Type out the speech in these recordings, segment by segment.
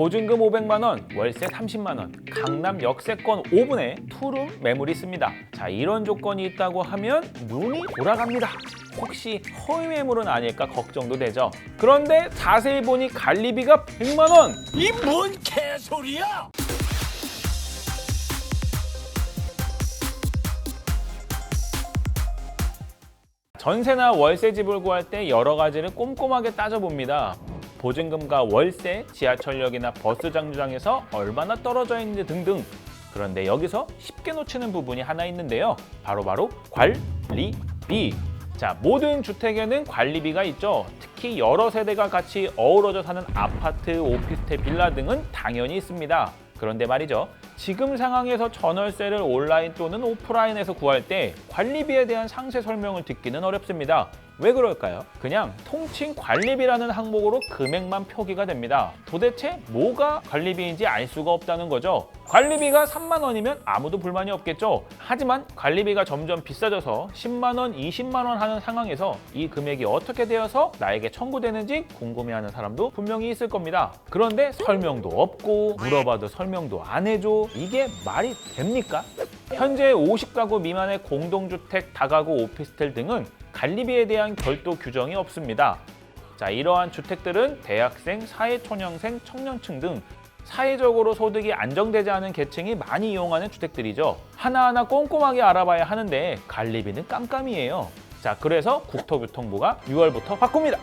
보증금 500만 원, 월세 30만 원, 강남 역세권 5분에 투룸 매물이 있습니다. 자, 이런 조건이 있다고 하면 눈이 돌아갑니다. 혹시 허위 매물은 아닐까 걱정도 되죠. 그런데 자세히 보니 관리비가 100만 원. 이 뭔 개소리야! 전세나 월세 집을 구할 때 여러 가지를 꼼꼼하게 따져봅니다. 보증금과 월세, 지하철역이나 버스 정류장에서 얼마나 떨어져 있는지 등등. 그런데 여기서 쉽게 놓치는 부분이 하나 있는데요. 바로 바로 관리비. 자, 모든 주택에는 관리비가 있죠. 특히 여러 세대가 같이 어우러져 사는 아파트, 오피스텔, 빌라 등은 당연히 있습니다. 그런데 말이죠. 지금 상황에서 전월세를 온라인 또는 오프라인에서 구할 때 관리비에 대한 상세 설명을 듣기는 어렵습니다. 왜 그럴까요? 그냥 통칭 관리비라는 항목으로 금액만 표기가 됩니다. 도대체 뭐가 관리비인지 알 수가 없다는 거죠. 관리비가 3만 원이면 아무도 불만이 없겠죠. 하지만 관리비가 점점 비싸져서 10만 원, 20만 원 하는 상황에서 이 금액이 어떻게 되어서 나에게 청구되는지 궁금해하는 사람도 분명히 있을 겁니다. 그런데 설명도 없고 물어봐도 설명도 안 해줘. 이게 말이 됩니까? 현재 50가구 미만의 공동주택, 다가구 오피스텔 등은 관리비에 대한 별도 규정이 없습니다. 자, 이러한 주택들은 대학생, 사회초년생, 청년층 등 사회적으로 소득이 안정되지 않은 계층이 많이 이용하는 주택들이죠. 하나하나 꼼꼼하게 알아봐야 하는데 관리비는 깜깜이에요. 자, 그래서 국토교통부가 6월부터 바꿉니다.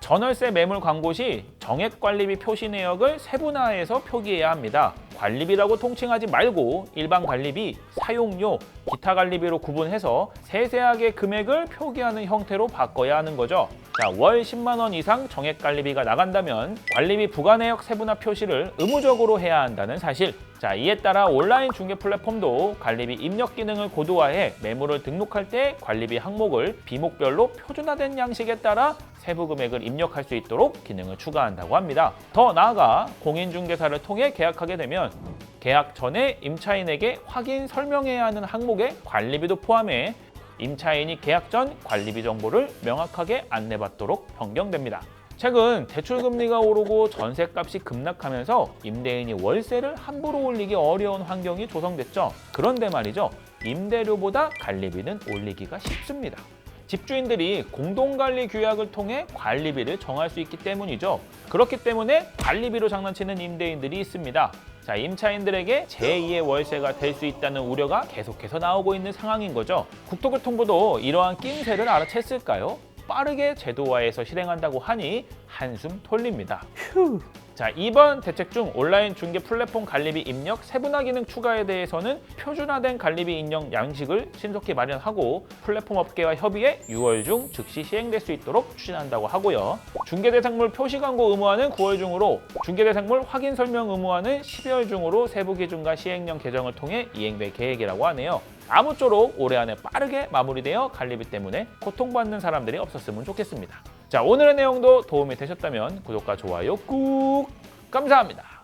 전월세 매물 광고 시 정액 관리비 표시 내역을 세분화해서 표기해야 합니다. 관리비라고 통칭하지 말고 일반 관리비, 사용료, 기타 관리비로 구분해서 세세하게 금액을 표기하는 형태로 바꿔야 하는 거죠. 자, 월 10만 원 이상 정액 관리비가 나간다면 관리비 부과 내역 세분화 표시를 의무적으로 해야 한다는 사실. 자, 이에 따라 온라인 중개 플랫폼도 관리비 입력 기능을 고도화해 매물을 등록할 때 관리비 항목을 비목별로 표준화된 양식에 따라 세부 금액을 입력할 수 있도록 기능을 추가한다고 합니다. 더 나아가 공인중개사를 통해 계약하게 되면 계약 전에 임차인에게 확인 설명해야 하는 항목에 관리비도 포함해 임차인이 계약 전 관리비 정보를 명확하게 안내받도록 변경됩니다. 최근 대출 금리가 오르고 전세값이 급락하면서 임대인이 월세를 함부로 올리기 어려운 환경이 조성됐죠. 그런데 말이죠. 임대료보다 관리비는 올리기가 쉽습니다. 집주인들이 공동관리 규약을 통해 관리비를 정할 수 있기 때문이죠. 그렇기 때문에 관리비로 장난치는 임대인들이 있습니다. 자, 임차인들에게 제2의 월세가 될 수 있다는 우려가 계속해서 나오고 있는 상황인 거죠. 국토교통부도 이러한 낌새를 알아챘을까요? 빠르게 제도화해서 실행한다고 하니 한숨 돌립니다. 휴. 자, 이번 대책 중 온라인 중개 플랫폼 관리비 입력 세분화 기능 추가에 대해서는 표준화된 관리비 인정 양식을 신속히 마련하고 플랫폼 업계와 협의해 6월 중 즉시 시행될 수 있도록 추진한다고 하고요. 중개 대상물 표시 광고 의무화는 9월 중으로 중개 대상물 확인 설명 의무화는 12월 중으로 세부 기준과 시행령 개정을 통해 이행될 계획이라고 하네요. 아무쪼록 올해 안에 빠르게 마무리되어 관리비 때문에 고통받는 사람들이 없었으면 좋겠습니다. 자, 오늘의 내용도 도움이 되셨다면 구독과 좋아요 꾹 감사합니다.